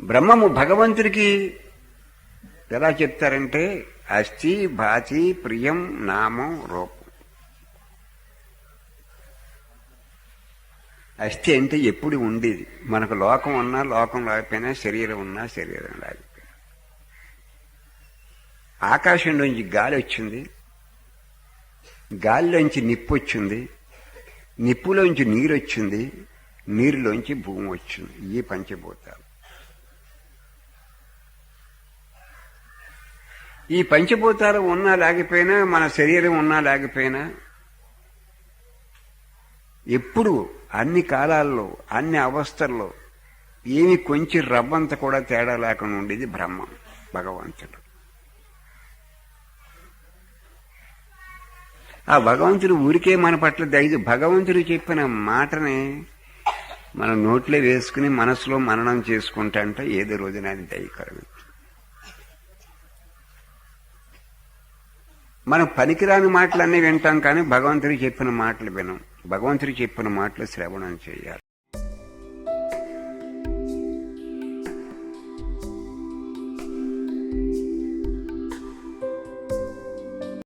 బ్రహ్మము భగవంతుడికి ఎలా చెప్తారంటే అస్థి భాతి ప్రియం నామం రూపం. అస్థి అంటే ఎప్పుడు ఉండేది. మనకు లోకం ఉన్నా లోకం లేకపోయినా శరీరం ఉన్నా శరీరం లేకపోయినా. ఆకాశంలోంచి గాలి వచ్చింది. గాలిలోంచి నిప్పు వచ్చింది. నిప్పులోంచి నీరు వచ్చింది. నీరులోంచి భూమి వచ్చింది. ఈ పంచభూతాలు. ఈ పంచభూతాలు ఉన్నా లేకపోయినా మన శరీరం ఉన్నా లేకపోయినా ఎప్పుడు అన్ని కాలాల్లో అన్ని అవస్థల్లో ఏమి కొంచెం రవ్వంత కూడా తేడా లేకుండా ఉండేది బ్రహ్మం భగవంతుడు. ఆ భగవంతుడు ఊరికే మన పట్ల దయ భగవంతుడు చెప్పిన మాటని మన నోట్లో వేసుకుని మనసులో మననం చేసుకుంటా అంటే ఏదో రోజున అది దయకరం మనం పనికిరాని మాటలన్నీ వింటాం కానీ భగవంతుడు చెప్పిన మాటలు వినం. భగవంతుడు చెప్పిన మాటలు శ్రవణం చేయాలి.